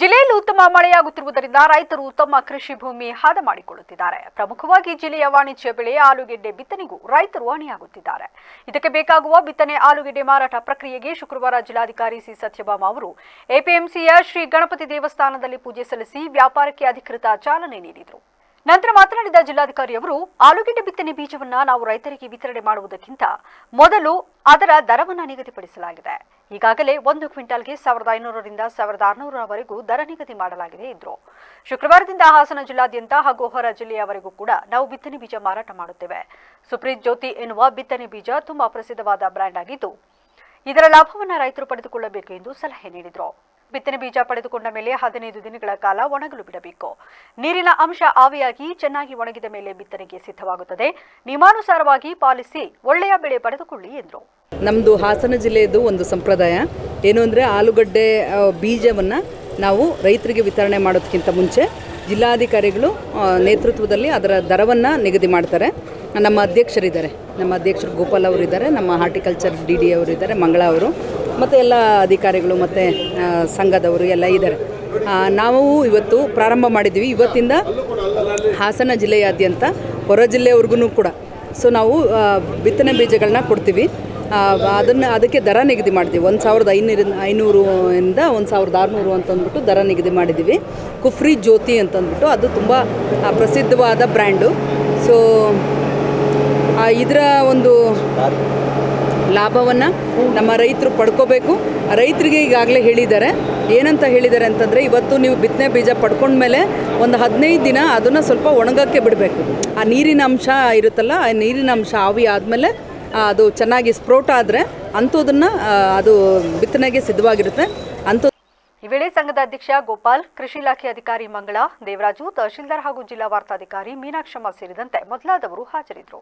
ಜಿಲ್ಲೆಯಲ್ಲಿ ಉತ್ತಮ ಮಳೆಯಾಗುತ್ತಿರುವುದರಿಂದ ರೈತರು ತಮ್ಮ ಕೃಷಿ ಭೂಮಿ ಹದ ಮಾಡಿಕೊಳ್ಳುತ್ತಿದ್ದಾರೆ. ಪ್ರಮುಖವಾಗಿ ಜಿಲ್ಲೆಯ ವಾಣಿಜ್ಯ ಬೆಳೆ, ಆಲೂಗೆಡ್ಡೆ ಬಿತ್ತನೆಗೂ ರೈತರು ಅಣಿಯಾಗುತ್ತಿದ್ದಾರೆ. ಇದಕ್ಕೆ ಬೇಕಾಗುವ ಬಿತ್ತನೆ, ಆಲೂಗೆಡ್ಡೆ ಮಾರಾಟ ಪ್ರಕ್ರಿಯೆಗೆ ಶುಕ್ರವಾರ ಜಿಲ್ಲಾಧಿಕಾರಿ ಸಿ. ಸತ್ಯಭಾಮ ಅವರು ಎಪಿಎಂಸಿಯ ಶ್ರೀ ಗಣಪತಿ ದೇವಸ್ಥಾನದಲ್ಲಿ ಪೂಜೆ ಸಲ್ಲಿಸಿ ವ್ಯಾಪಾರಕ್ಕೆ ಅಧಿಕೃತ ಚಾಲನೆ ನೀಡಿದರು. ನಂತರ ಮಾತನಾಡಿದ ಜಿಲ್ಲಾಧಿಕಾರಿಯವರು ಆಲೂಗೆಡ್ಡೆ ಬಿತ್ತನೆ ಬೀಜವನ್ನು ನಾವು ರೈತರಿಗೆ ವಿತರಣೆ ಮಾಡುವುದಕ್ಕಿಂತ ಮೊದಲು ಅದರ ದರವನ್ನು ನಿಗದಿಪಡಿಸಲಾಗಿದೆ. ಈಗಾಗಲೇ ಒಂದು ಕ್ವಿಂಟಾಲ್ಗೆ ಸಾವಿರದ ಐನೂರರಿಂದ ಸಾವಿರದ ಆರುನೂರವರೆಗೂ ದರ ನಿಗದಿ ಮಾಡಲಾಗಿದೆ ಎಂದರು. ಶುಕ್ರವಾರದಿಂದ ಹಾಸನ ಜಿಲ್ಲಾದ್ಯಂತ ಹಾಗೂ ಹೊರ ಜಿಲ್ಲೆಯವರೆಗೂ ಕೂಡ ನಾವು ಬಿತ್ತನೆ ಬೀಜ ಮಾರಾಟ ಮಾಡುತ್ತೇವೆ. ಸುಪ್ರೀತ್ ಜ್ಯೋತಿ ಎನ್ನುವ ಬಿತ್ತನೆ ಬೀಜ ತುಂಬಾ ಪ್ರಸಿದ್ಧವಾದ ಬ್ರ್ಯಾಂಡ್ ಆಗಿದ್ದು, ಇದರ ಲಾಭವನ್ನು ರೈತರು ಪಡೆದುಕೊಳ್ಳಬೇಕು ಎಂದು ಸಲಹೆ ನೀಡಿದರು. ಬಿತ್ತನೆ ಬೀಜ ಪಡೆದುಕೊಂಡ ಮೇಲೆ ಹದಿನೈದು ದಿನಗಳ ಕಾಲ ಒಣಗಲು ಬಿಡಬೇಕು. ನೀರಿನ ಅಂಶ ಆವಿಯಾಗಿ ಚೆನ್ನಾಗಿ ಒಣಗಿದ ಮೇಲೆ ಬಿತ್ತನೆಗೆ ಸಿದ್ಧವಾಗುತ್ತದೆ. ನಿಯಮಾನುಸಾರವಾಗಿ ಪಾಲಿಸಿ ಒಳ್ಳೆಯ ಬೆಳೆ ಪಡೆದುಕೊಳ್ಳಿ ಎಂದರು. ನಮ್ಮದು ಹಾಸನ ಜಿಲ್ಲೆಯದು ಒಂದು ಸಂಪ್ರದಾಯ. ಏನು ಅಂದರೆ ಆಲೂಗಡ್ಡೆ ಬೀಜವನ್ನು ನಾವು ರೈತರಿಗೆ ವಿತರಣೆ ಮಾಡೋದಕ್ಕಿಂತ ಮುಂಚೆ ಜಿಲ್ಲಾಧಿಕಾರಿಗಳು ನೇತೃತ್ವದಲ್ಲಿ ಅದರ ದರವನ್ನು ನಿಗದಿ ಮಾಡ್ತಾರೆ. ನಮ್ಮ ಅಧ್ಯಕ್ಷರಿದ್ದಾರೆ. ನಮ್ಮ ಅಧ್ಯಕ್ಷರು ಗೋಪಾಲ್ ಅವರಿದ್ದಾರೆ, ನಮ್ಮ ಹಾರ್ಟಿಕಲ್ಚರ್ ಡಿ ಡಿ ಅವರಿದ್ದಾರೆ, ಮಂಗಳ ಅವರು, ಮತ್ತು ಎಲ್ಲ ಅಧಿಕಾರಿಗಳು ಮತ್ತು ಸಂಘದವರು ಎಲ್ಲ ಇದ್ದಾರೆ. ನಾವು ಇವತ್ತು ಪ್ರಾರಂಭ ಮಾಡಿದ್ದೀವಿ. ಇವತ್ತಿಂದ ಹಾಸನ ಜಿಲ್ಲೆಯಾದ್ಯಂತ ಹೊರ ಜಿಲ್ಲೆಯವ್ರಿಗೂ ಕೂಡ. ಸೊ ನಾವು ಬಿತ್ತನೆ ಬೀಜಗಳನ್ನ ಕೊಡ್ತೀವಿ. ಅದನ್ನು, ಅದಕ್ಕೆ ದರ ನಿಗದಿ ಮಾಡಿದ್ವಿ ಒಂದು ಸಾವಿರದ ಐನೂರು ಇಂದ ಒಂದು ಸಾವಿರದ ಆರುನೂರು ಅಂತಂದ್ಬಿಟ್ಟು ದರ ನಿಗದಿ ಮಾಡಿದ್ದೀವಿ. ಕುಫ್ರಿ ಜ್ಯೋತಿ ಅಂತಂದ್ಬಿಟ್ಟು ಅದು ತುಂಬ ಪ್ರಸಿದ್ಧವಾದ ಬ್ರ್ಯಾಂಡು. ಸೊ ಇದರ ಒಂದು ಲಾಭವನ್ನು ನಮ್ಮ ರೈತರು ಪಡ್ಕೋಬೇಕು. ರೈತರಿಗೆ ಈಗಾಗಲೇ ಹೇಳಿದ್ದಾರೆ. ಏನಂತ ಹೇಳಿದ್ದಾರೆ ಅಂತಂದರೆ, ಇವತ್ತು ನೀವು ಬಿತ್ತನೆ ಬೀಜ ಪಡ್ಕೊಂಡ್ಮೇಲೆ ಒಂದು ಹದಿನೈದು ದಿನ ಅದನ್ನು ಸ್ವಲ್ಪ ಒಣಗಕ್ಕೆ ಬಿಡಬೇಕು. ಆ ನೀರಿನ ಅಂಶ ಇರುತ್ತಲ್ಲ, ಆ ನೀರಿನ ಅಂಶ ಆವಿ ಆದಮೇಲೆ ಅದು ಚೆನ್ನಾಗಿ ಸ್ಪ್ರೋಟ್ ಆದರೆ ಅಂಥದನ್ನು ಅದು ಬಿತ್ತನೆಗೆ ಸಿದ್ಧವಾಗಿರುತ್ತೆ. ಅಂಥ ಈ ವೇಳೆ ಸಂಘದ ಅಧ್ಯಕ್ಷ ಗೋಪಾಲ್, ಕೃಷಿ ಇಲಾಖೆ ಅಧಿಕಾರಿ ಮಂಗಳ, ದೇವರಾಜು, ತಹಶೀಲ್ದಾರ್ ಹಾಗೂ ಜಿಲ್ಲಾ ವಾರ್ತಾಧಿಕಾರಿ ಮೀನಾಕ್ಷಮ್ಮ ಸೇರಿದಂತೆ ಮೊದಲಾದವರು ಹಾಜರಿದ್ದರು.